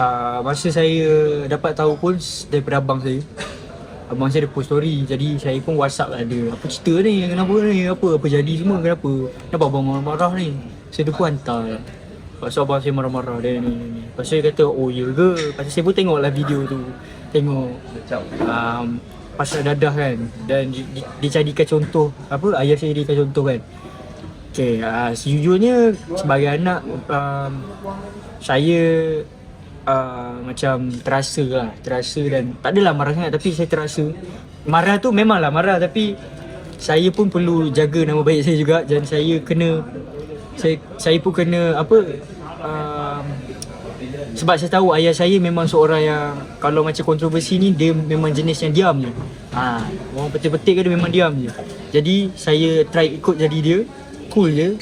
uh, masa saya dapat tahu pun daripada abang saya Abang saya ada post story Jadi saya pun whatsapp lah dia Apa cerita ni? Kenapa ni? Apa apa jadi semua? Kenapa? Kenapa abang marah-marah ni? Saya tu pun hantar Lepas tu abang saya marah-marah dia ni. Lepas tu dia kata oh ya ke? Lepas tu saya pun tengok lah video tu Tengok um, Pasal dadah kan Dan di, di, dijadikan contoh Apa? Ayah saya jadikan contoh kan Okay, uh, sejujurnya sebagai anak um, saya uh, macam terasa lah, terasa dan tak adalah marah sangat tapi saya terasa marah tu memanglah marah tapi saya pun perlu jaga nama baik saya juga dan saya kena saya saya pun kena apa um, sebab saya tahu ayah saya memang seorang yang kalau macam kontroversi ni dia memang jenis yang diam je. Ha, orang petik-petik ke dia memang diam je. Jadi saya try ikut jadi dia, cool je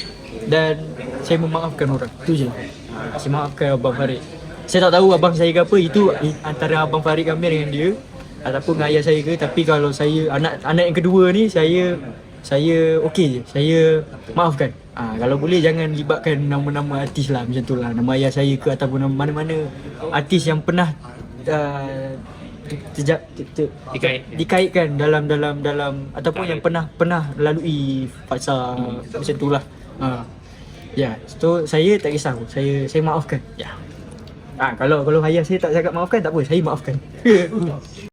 dan saya memaafkan orang. Tu je. Saya maafkan abang Farid. Saya tak tahu abang saya ke apa itu antara abang Farid kami dengan dia ataupun dengan ayah saya ke tapi kalau saya anak anak yang kedua ni saya saya okey je. Saya maafkan. Ha, kalau boleh jangan libatkan nama-nama artis lah macam tu lah. Nama ayah saya ke ataupun nama mana-mana artis yang pernah uh, terja, ter, ter, Dikait. dikaitkan dalam dalam dalam ataupun yang pernah pernah lalui fasa macam tu lah. Ha. Ya, so saya tak kisah pun. Saya saya maafkan. Ya. Ah kalau kalau ayah saya tak cakap maafkan tak apa, saya maafkan.